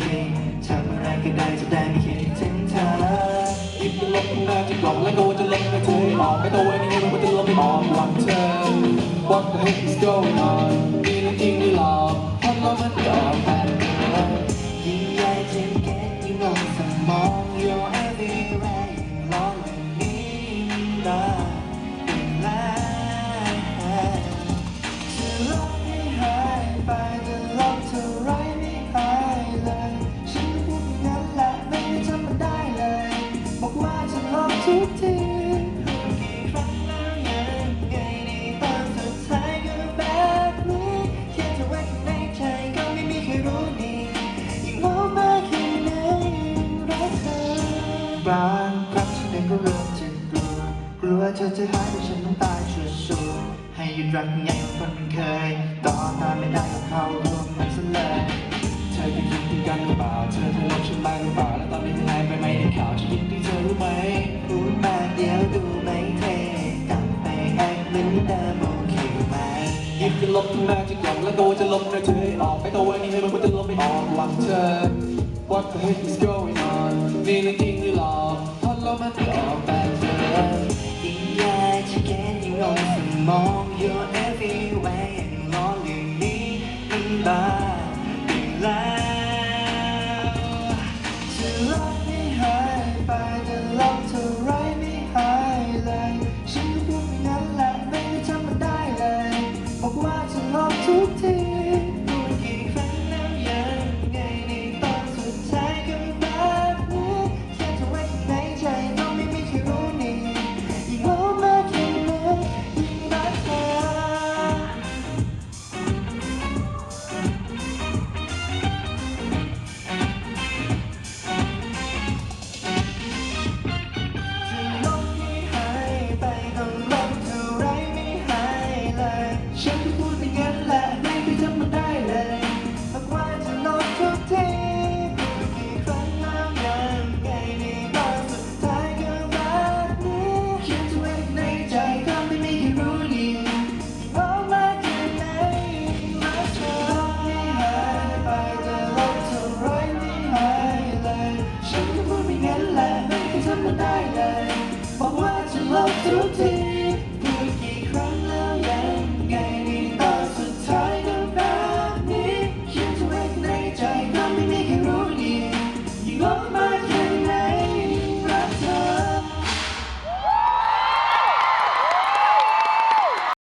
คิดทำอะไรก็ได้จะได้ไม่คิดถึงเธอหยิบลบข้างหน้าที่กล่องแล้วก็ว่าจะลบให้เธอออกไม่ตัวไอ้นี่มันจะลบไม่ออกหวังเธอ What the heck is going on มีเรื่องจริงหรือหลอกเพราะเรามันไม่ออกแบ อจะหายแต่ฉันต้องตายชัวร์ๆให้หยุดรักยังไงคนมันเคย ต่อตามไม่ได้กับเขารวมมันซะเลยเธอจะคิดถึงกันหรือเปล่า เธอจะลบฉันบ้างหรือเปล่า แล้วตอนนี้ที่หายไปไม่ได้ข่าวจะคิดถึงเธอรู้ไหมพูดมาเดี๋ยวดูไม่เท่กลับไปแอคเหมือนเดิมโอเคไหมยิบจะลบข้างหน้าที่กล่องแล้วก็จะลบให้เธอออกไม่ตัวไอ้นี่มันจะลบไม่ออกหวังเธอ What the heck is going on นี่เรื่อ You're everywhere ยังร้อ ฉัน